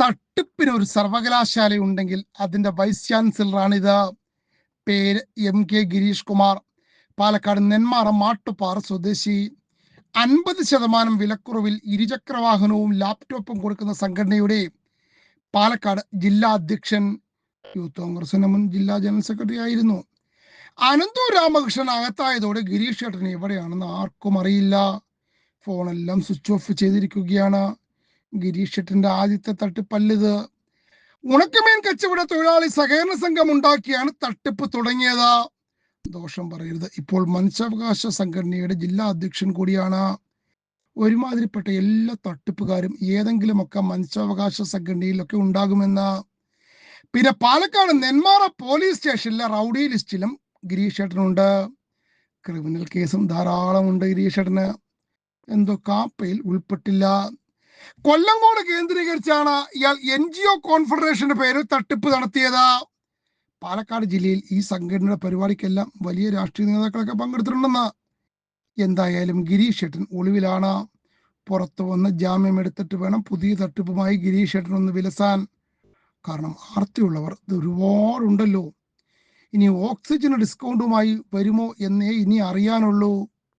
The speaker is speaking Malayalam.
തട്ടിപ്പിന് ഒരു സർവകലാശാല ഉണ്ടെങ്കിൽ അതിന്റെ വൈസ് ചാൻസലറാണിത് പേര് എം കെ ഗിരീഷ് കുമാർ. പാലക്കാട് നെന്മാറ മാട്ടുപാറ സ്വദേശി. അൻപത് ശതമാനം വിലക്കുറവിൽ ഇരുചക്ര വാഹനവും ലാപ്ടോപ്പും കൊടുക്കുന്ന സംഘടനയുടെ പാലക്കാട് ജില്ലാ അധ്യക്ഷൻ യൂത്ത് കോൺഗ്രസിന്റെ മുൻ ജില്ലാ ജനറൽ സെക്രട്ടറി ആയിരുന്നു. അനന്തു രാമകൃഷ്ണൻ അകത്തായതോടെ ഗിരീഷ് ചേട്ടൻ എവിടെയാണെന്ന് ആർക്കും അറിയില്ല. ഫോണെല്ലാം സ്വിച്ച് ഓഫ് ചെയ്തിരിക്കുകയാണ്. ഗിരീഷ് ചേട്ടന്റെ ആദ്യത്തെ തട്ടിപ്പല്ലിത്. ഉണക്കമീൻ കച്ചവട തൊഴിലാളി സഹകരണ സംഘം ഉണ്ടാക്കിയാണ് തട്ടിപ്പ് തുടങ്ങിയത്. ദോഷം പറയരുത്. ഇപ്പോൾ മനുഷ്യാവകാശ സംഘടനയുടെ ജില്ലാ അധ്യക്ഷൻ കൂടിയാണ്. ഒരുമാതിരിപ്പെട്ട എല്ലാ തട്ടിപ്പുകാരും ഏതെങ്കിലുമൊക്കെ മനുഷ്യാവകാശ സംഘടനയിലൊക്കെ ഉണ്ടാകുമെന്ന്. പിന്നെ പാലക്കാട് നെന്മാറ പോലീസ് സ്റ്റേഷനിലെ റൗഡി ലിസ്റ്റിലും ഗിരീഷ് ചേട്ടനുണ്ട് ക്രിമിനൽ കേസും ധാരാളം ഉണ്ട് ഗിരീഷ് എന്തോ കാപ്പയിൽ ഉൾപ്പെട്ടില്ല. കൊല്ലങ്കോട് കേന്ദ്രീകരിച്ചാണ് ഇയാൾ എൻ ജി ഒ കോൺഫെഡറേഷന്റെ പേര് തട്ടിപ്പ് നടത്തിയത്. പാലക്കാട് ജില്ലയിൽ ഈ സംഘടനയുടെ പരിപാടിക്കെല്ലാം വലിയ രാഷ്ട്രീയ നേതാക്കളൊക്കെ പങ്കെടുത്തിട്ടുണ്ടെന്ന്. എന്തായാലും ഗിരീഷ് ഷെട്ടൻ ഒളിവിലാണ്. പുറത്തു വന്ന് ജാമ്യം എടുത്തിട്ട് വേണം പുതിയ തട്ടിപ്പുമായി ഗിരീഷ് ഷെട്ടൻ ഒന്ന് വിലസാൻ. കാരണം ആർത്തിയുള്ളവർ ഒരുപാടുണ്ടല്ലോ ഇനി ഓക്സിജൻ ഡിസ്കൗണ്ടുമായി വരുമോ എന്നേ ഇനി അറിയാനുള്ളൂ.